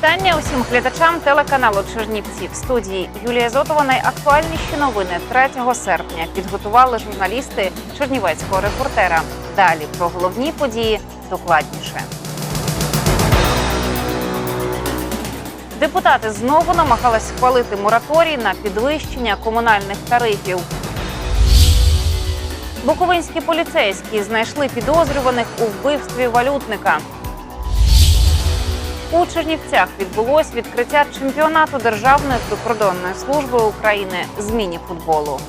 Вітання усім глядачам телеканалу Чернівці в студії Юлія Зотова. Найактуальніші новини 3 серпня підготували журналісти Чернівецького репортера. Далі про головні події докладніше. Депутати знову намагались схвалити мораторій на підвищення комунальних тарифів. Буковинські поліцейські знайшли підозрюваних у вбивстві валютника. У Чернівцях відбулось відкриття чемпіонату Державної прикордонної служби України з міні-футболу.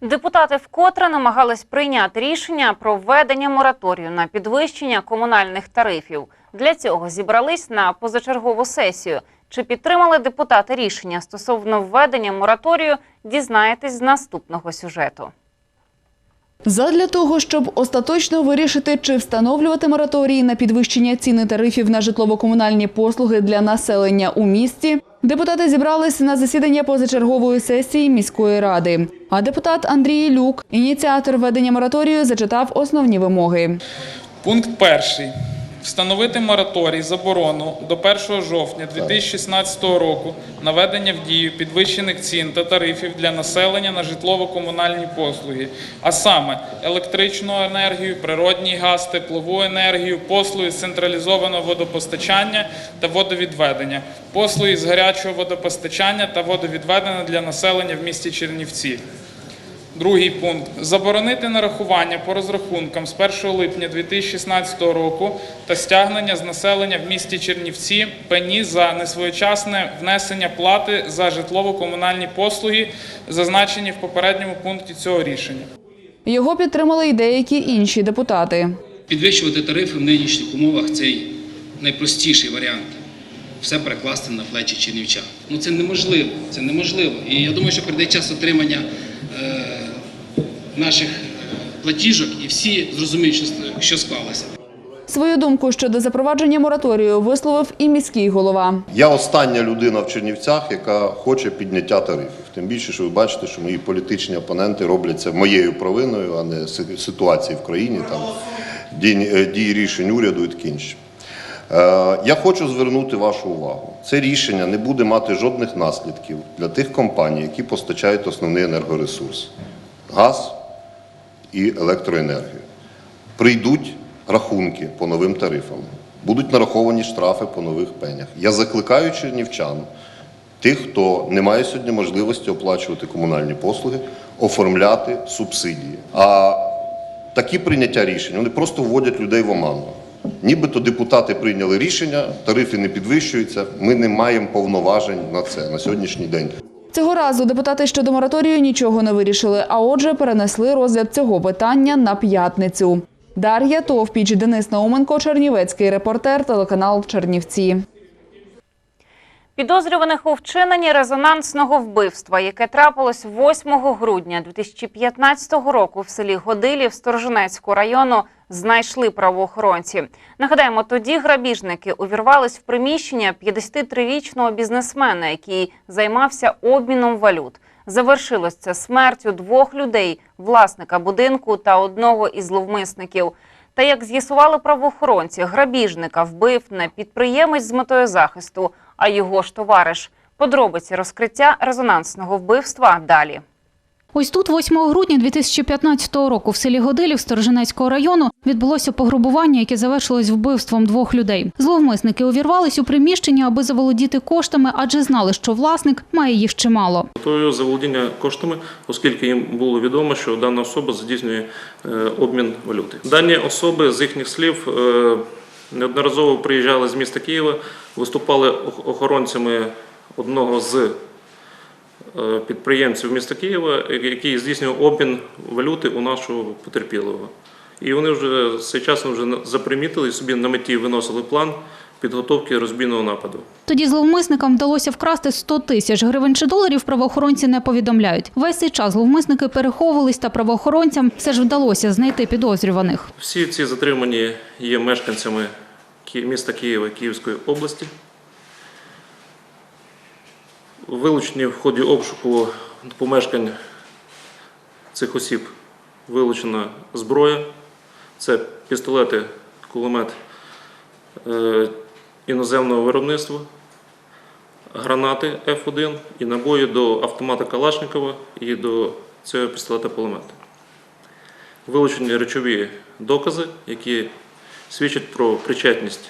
Депутати вкотре намагались прийняти рішення про введення мораторію на підвищення комунальних тарифів. Для цього зібрались на позачергову сесію. Чи підтримали депутати рішення стосовно введення мораторію? Дізнаєтесь з наступного сюжету. Задля того, щоб остаточно вирішити, чи встановлювати мораторії на підвищення ціни тарифів на житлово-комунальні послуги для населення у місті, депутати зібралися на засідання позачергової сесії міської ради. А депутат Андрій Люк, ініціатор ведення мораторію, зачитав основні вимоги. Пункт перший. Встановити мораторій заборону до 1 жовтня 2016 року на введення в дію підвищених цін та тарифів для населення на житлово-комунальні послуги, а саме електричну енергію, природній газ, теплову енергію, послуги з централізованого водопостачання та водовідведення, послуги з гарячого водопостачання та водовідведення для населення в місті Чернівці. Другий пункт заборонити нарахування по розрахункам з 1 липня 2016 року та стягнення з населення в місті Чернівці пені за несвоєчасне внесення плати за житлово-комунальні послуги, зазначені в попередньому пункті цього рішення. Його підтримали й деякі інші депутати. Підвищувати тарифи в нинішніх умовах це найпростіший варіант. Все перекласти на плечі чернівчан. Ну це неможливо. Це неможливо. І я думаю, що прийде час отримання наших платіжок, і всі зрозуміють, що, що склалося. Свою думку щодо запровадження мораторію висловив і міський голова. Я остання людина в Чернівцях, яка хоче підняття тарифів. Тим більше, що ви бачите, що мої політичні опоненти роблять це моєю провиною, а не ситуації в країні, там дій, е, дії рішень уряду і таке інше. Е, Я хочу звернути вашу увагу. Це рішення не буде мати жодних наслідків для тих компаній, які постачають основний енергоресурс газ і електроенергію. Прийдуть рахунки по новим тарифам, будуть нараховані штрафи по нових пенях. Я закликаю чернівчан, тих, хто не має сьогодні можливості оплачувати комунальні послуги, оформляти субсидії. А такі прийняття рішень вони просто вводять людей в оману. Нібито депутати прийняли рішення, тарифи не підвищуються. Ми не маємо повноважень на це на сьогоднішній день. Цього разу депутати щодо мораторію нічого не вирішили, а отже, перенесли розгляд цього питання на п'ятницю. Дар'я Товпіч, Денис Науменко, Чернівецький репортер, телеканал Чернівці. Підозрюваних у вчиненні резонансного вбивства, яке трапилось 8 грудня 2015 року в селі Годилів Сторожинецького району, знайшли правоохоронці. Нагадаємо, тоді грабіжники увірвались в приміщення 53-річного бізнесмена, який займався обміном валют. Завершилось це смертю двох людей, власника будинку та одного із зловмисників. Та як з'ясували правоохоронці, грабіжника вбив не підприємець з метою захисту, а його ж товариш. Подробиці розкриття резонансного вбивства далі. Ось тут, 8 грудня 2015 року, в селі Годилів Сторожинецького району відбулося пограбування, яке завершилось вбивством двох людей. Зловмисники увірвались у приміщення, аби заволодіти коштами, адже знали, що власник має їх чимало. Метою заволодіння коштами, оскільки їм було відомо, що дана особа здійснює е, обмін валюти. Дані особи з їхніх слів е, неодноразово приїжджали з міста Києва, виступали охоронцями одного з підприємців міста Києва, який здійснює обмін валюти у нашого потерпілого. І вони вже своєчасно вже запримітили і собі на меті виносили план підготовки розбійного нападу. Тоді зловмисникам вдалося вкрасти 100 тисяч гривень чи доларів. Правоохоронці не повідомляють. Весь цей час зловмисники переховувались, та правоохоронцям все ж вдалося знайти підозрюваних. Всі ці затримані є мешканцями міста Києва Київської області. Вилучені в ході обшуку помешкань цих осіб вилучена зброя. Це пістолети, кулемет е, іноземного виробництва, гранати F1 і набої до автомата Калашникова і до цього пістолета кулемета вилучені речові докази, які свідчать про причетність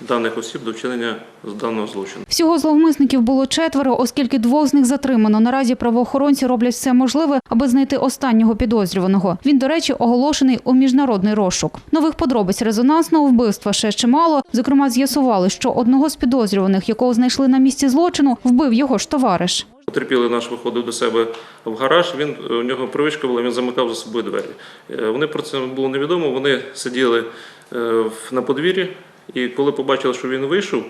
даних осіб до вчинення даного злочину. Всього зловмисників було четверо, оскільки двох з них затримано. Наразі правоохоронці роблять все можливе, аби знайти останнього підозрюваного. Він, до речі, оголошений у міжнародний розшук. Нових подробиць резонансного вбивства ще чимало. Зокрема, з'ясували, що одного з підозрюваних, якого знайшли на місці злочину, вбив його ж товариш. Потерпілий наш виходив до себе в гараж. Він у нього привичка була, він замикав за собою двері. Е, Вони про це було невідомо. Вони сиділи е, на подвір'ї, і коли побачили, що він вийшов.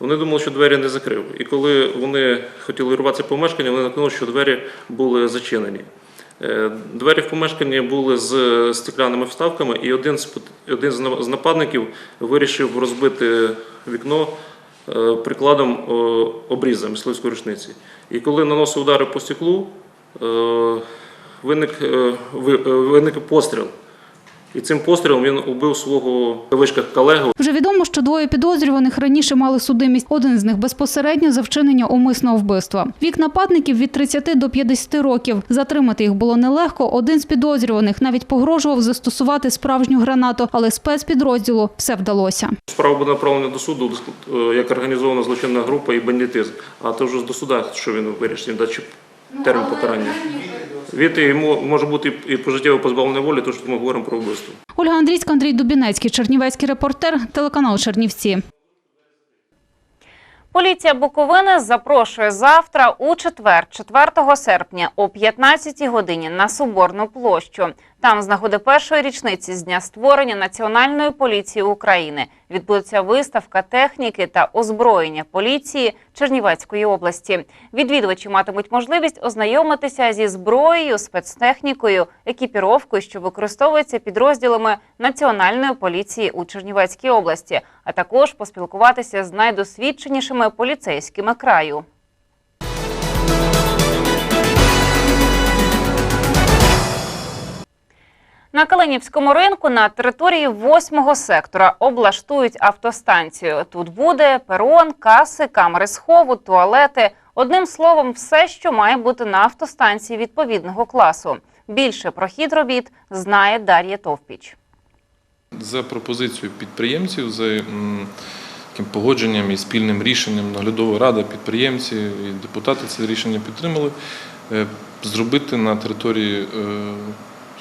Вони думали, що двері не закрив. І коли вони хотіли рватися помешкання, вони накнули, що двері були зачинені. Е, Двері в помешканні були з стеклянними вставками, і один з один з нападників вирішив розбити вікно е, прикладом обріза мисливської рушниці. І коли наносив удари по стеклу, е, виник, ви- виник постріл. І цим пострілом він убив свого кавичках колегу, Вже відомо, що двоє підозрюваних раніше мали судимість. Один з них безпосередньо за вчинення умисного вбивства. Вік нападників від 30 до 50 років. Затримати їх було нелегко. Один з підозрюваних навіть погрожував застосувати справжню гранату, але спецпідрозділу все вдалося. Справа буде направлена до суду е, як організована злочинна група і бандитизм. А то вже до суда, що він вирішить, він дасть термін покарання. Від йому може бути і пожиттєво позбавлення волі, тому що ми говоримо про вбивство. Ольга Андрійська, Андрій Дубінецький, Чернівецький репортер, телеканал Чернівці. Поліція Буковини запрошує завтра у четвер, 4 серпня о 15 годині на Соборну площу. Там з нагоди першої річниці з дня створення Національної поліції України відбудеться виставка техніки та озброєння поліції Чернівецької області. Відвідувачі матимуть можливість ознайомитися зі зброєю, спецтехнікою, екіпіровкою, що використовується підрозділами Національної поліції у Чернівецькій області, а також поспілкуватися з найдосвідченішими поліцейськими краю. На Калинівському ринку на території восьмого сектора облаштують автостанцію. Тут буде перон, каси, камери схову, туалети. Одним словом, все, що має бути на автостанції відповідного класу. Більше про хід робіт знає Дар'я Товпіч. За пропозицією підприємців, за таким погодженням і спільним рішенням наглядова рада підприємці і депутати це рішення підтримали, е, зробити на території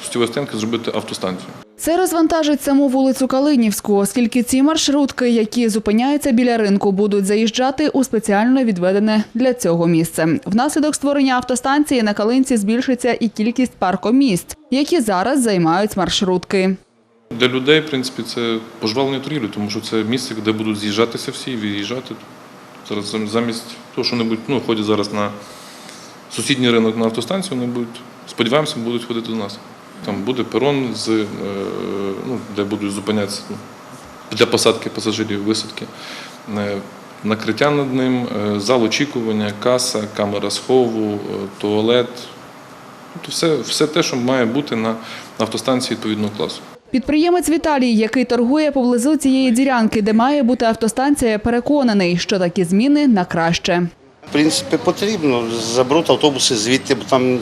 Сутєвої зробити автостанцію. Це розвантажить саму вулицю Калинівську, оскільки ці маршрутки, які зупиняються біля ринку, будуть заїжджати у спеціально відведене для цього місце. Внаслідок створення автостанції на Калинці збільшиться і кількість паркомісць, які зараз займають маршрутки. Для людей, в принципі, це пожвалення торгівлі, тому що це місце, де будуть з'їжджатися всі виїжджати. Зараз замість того, що вони будуть, ну, ходять зараз на сусідній ринок на автостанцію, вони будуть, сподіваємося, будуть ходити до нас. Там буде перон, з, е, ну, де будуть зупинятися ну, для посадки пасажирів, висадки, е, накриття над ним, е, зал очікування, каса, камера схову, е, туалет. Тобто все, все те, що має бути на автостанції відповідного класу. Підприємець Віталій, який торгує поблизу цієї ділянки, де має бути автостанція, переконаний, що такі зміни на краще. В принципі, потрібно забрати автобуси звідти, бо там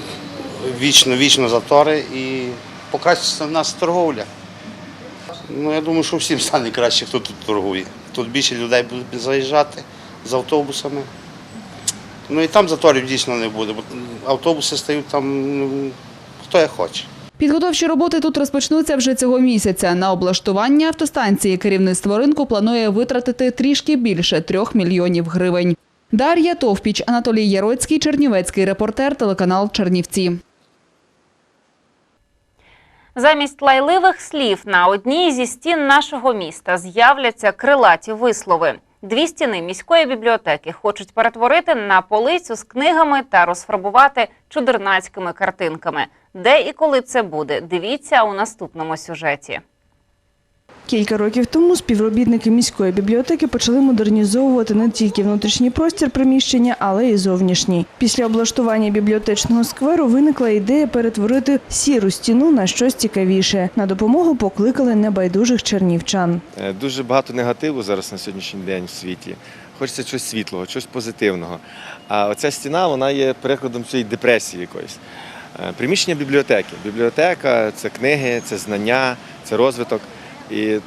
вічно вічно затори і покращиться в нас торговля. Ну, я думаю, що всім стане краще, хто тут торгує. Тут більше людей будуть заїжджати з автобусами. Ну і там заторів дійсно не буде, бо автобуси стають там ну, хто як хоче. Підготовчі роботи тут розпочнуться вже цього місяця. На облаштування автостанції керівництво ринку планує витратити трішки більше трьох мільйонів гривень. Дар'я Товпіч, Анатолій Яроцький, Чернівецький репортер, телеканал Чернівці. Замість лайливих слів на одній зі стін нашого міста з'являться крилаті вислови. Дві стіни міської бібліотеки хочуть перетворити на полицю з книгами та розфарбувати чудернацькими картинками. Де і коли це буде? Дивіться у наступному сюжеті. Кілька років тому співробітники міської бібліотеки почали модернізовувати не тільки внутрішній простір приміщення, але й зовнішній. Після облаштування бібліотечного скверу виникла ідея перетворити сіру стіну на щось цікавіше. На допомогу покликали небайдужих чернівчан. Е, Дуже багато негативу зараз на сьогоднішній день в світі. Хочеться чогось світлого, чогось позитивного. А оця стіна вона є прикладом цієї депресії якоїсь. Е, Приміщення бібліотеки. Бібліотека це книги, це знання, це розвиток. І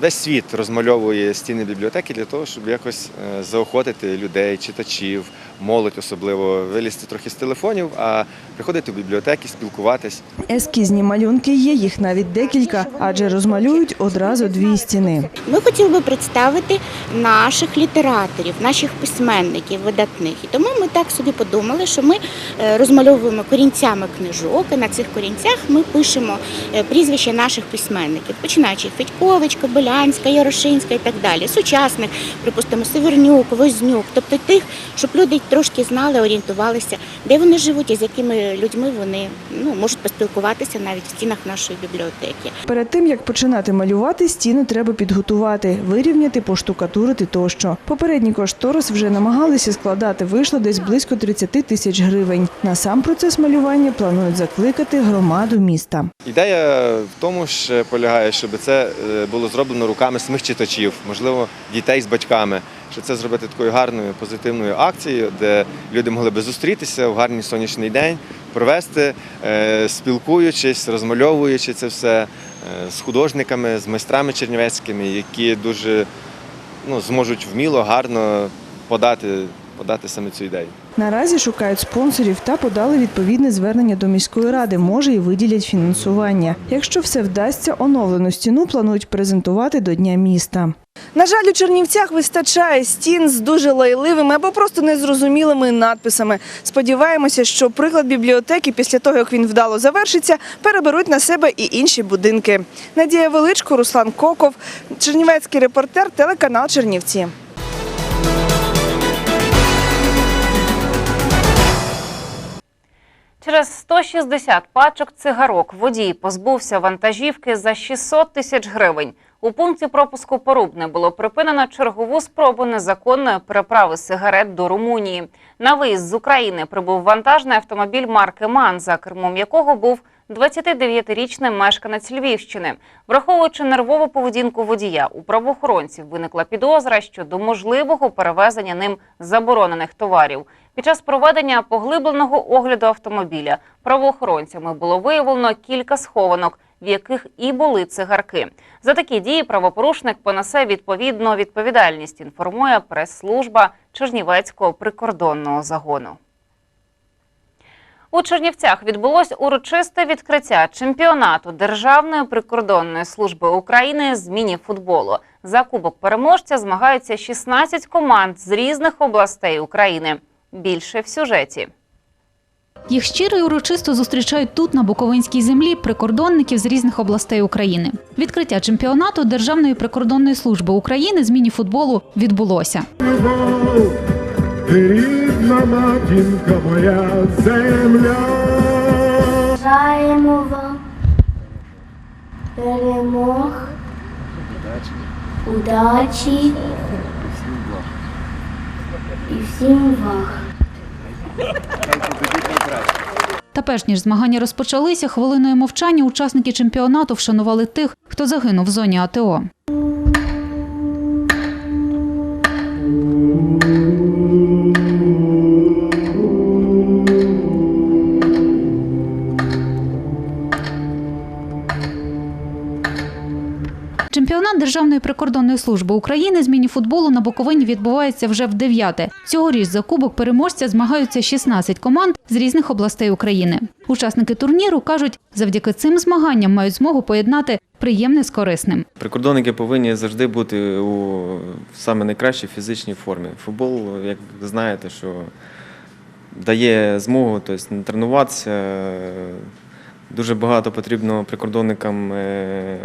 весь світ розмальовує стіни бібліотеки для того, щоб якось е, заохотити людей, читачів, молодь особливо, вилізти трохи з телефонів, а приходити в бібліотеки, спілкуватись. Ескізні малюнки є, їх навіть декілька, адже розмалюють одразу дві стіни. Ми хотіли би представити наших літераторів, наших письменників видатних. І тому ми так собі подумали, що ми е, розмальовуємо корінцями книжок, і на цих корінцях ми пишемо е, прізвища наших письменників, починаючи Федькович, Кобилянська, Ярошинська і так далі. Сучасних, припустимо, Севернюк, Вознюк, тобто тих, щоб люди трошки знали, орієнтувалися, де вони живуть і з якими людьми вони ну, можуть поспілкуватися навіть в стінах нашої бібліотеки. Перед тим як починати малювати, стіни треба підготувати, вирівняти, поштукатурити тощо. Попередній кошторис вже намагалися складати. Вийшло десь близько 30 тисяч гривень. На сам процес малювання планують закликати громаду міста. Ідея в тому ж полягає, щоб це е, було зроблено руками самих читачів, можливо, дітей з батьками. Що це зробити такою гарною позитивною акцією, де люди могли би зустрітися в гарний сонячний день, провести, е, спілкуючись, розмальовуючи це все е, з художниками, з майстрами чернівецькими, які дуже ну, зможуть вміло, гарно подати, подати саме цю ідею. Наразі шукають спонсорів та подали відповідне звернення до міської ради. Може і виділять фінансування. Якщо все вдасться, оновлену стіну планують презентувати до Дня міста. На жаль, у Чернівцях вистачає стін з дуже лайливими або просто незрозумілими надписами. Сподіваємося, що приклад бібліотеки після того, як він вдало завершиться, переберуть на себе і інші будинки. Надія Величко, Руслан Коков, Чернівецький репортер, телеканал Чернівці. Через 160 пачок цигарок водій позбувся вантажівки за 600 тисяч гривень. У пункті пропуску Порубне було припинено чергову спробу незаконної переправи сигарет до Румунії. На виїзд з України прибув вантажний автомобіль марки МАН, за кермом якого був 29-річний мешканець Львівщини. Враховуючи нервову поведінку водія, у правоохоронців виникла підозра щодо можливого перевезення ним заборонених товарів. Під час проведення поглибленого огляду автомобіля правоохоронцями було виявлено кілька схованок, в яких і були цигарки. За такі дії правопорушник понесе відповідну відповідальність. Інформує прес-служба Чернівецького прикордонного загону. У Чернівцях відбулось урочисте відкриття чемпіонату Державної прикордонної служби України з міні-футболу. За кубок переможця змагаються 16 команд з різних областей України. Більше в сюжеті. Їх щиро і урочисто зустрічають тут, на Буковинській землі, прикордонників з різних областей України. Відкриття чемпіонату Державної прикордонної служби України з міні-футболу відбулося. Рідна матінка моя земля. Бажаємо вам перемог, удачі і всім благ. Та перш ніж змагання розпочалися, хвилиною мовчання учасники чемпіонату вшанували тих, хто загинув в зоні АТО. Державної прикордонної служби України з мініфутболу на Буковині відбувається вже в дев'яте. Цьогоріч за кубок переможця змагаються 16 команд з різних областей України. Учасники турніру кажуть, завдяки цим змаганням мають змогу поєднати приємне з корисним. Прикордонники повинні завжди бути у саме найкращій фізичній формі. Футбол, як знаєте, що дає змогу тобто, тренуватися. Дуже багато потрібно прикордонникам е,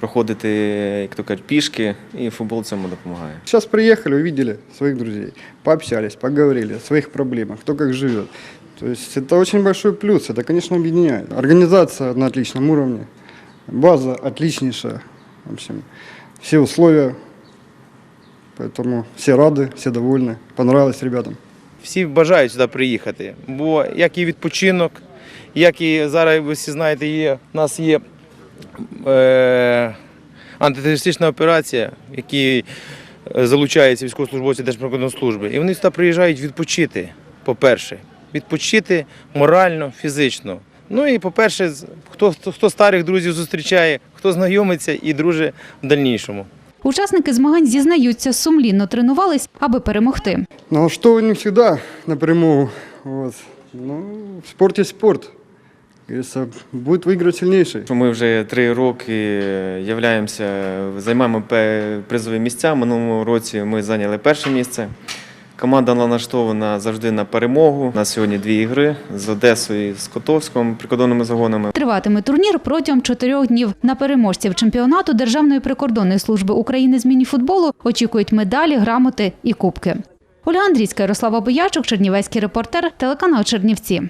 проходити, як то кажуть, пішки, і футбол цьому допомагає. Сейчас приехали, увидели своих друзей, пообщались, поговорили о своих проблемах, кто как живет. То есть это очень большой плюс, это, конечно, объединяет. Организация на отличном уровне, база отличнейшая, в общем, все условия, поэтому все рады, все довольны, понравилось ребятам. всі бажають сюди приїхати. Бо як і відпочинок, як і зараз ви всі знаєте, є, у нас є е, антитерористична операція, в якій е, залучаються військовослужбовці Держприкордонслужби. І вони сюди приїжджають відпочити, по-перше, відпочити морально, фізично. Ну і по-перше, хто, хто, хто старих друзів зустрічає, хто знайомиться і дружить в дальнішому. Учасники змагань зізнаються, сумлінно тренувались, аби перемогти. Но что не всегда напрямую. Вот. Ну, в спорте спорт. Говорится, будет выиграть сильнейший. Ми вже три роки являємося, займаємо призові місця. Минулому році ми зайняли перше місце. Команда налаштована завжди на перемогу. У нас сьогодні дві ігри з Одесою і з Котовськом прикордонними загонами. Триватиме турнір протягом чотирьох днів. На переможців чемпіонату Державної прикордонної служби України з мініфутболу очікують медалі, грамоти і кубки. Ольга Андрійська, Ярослава Боячук, Чернівецький репортер, телеканал Чернівці.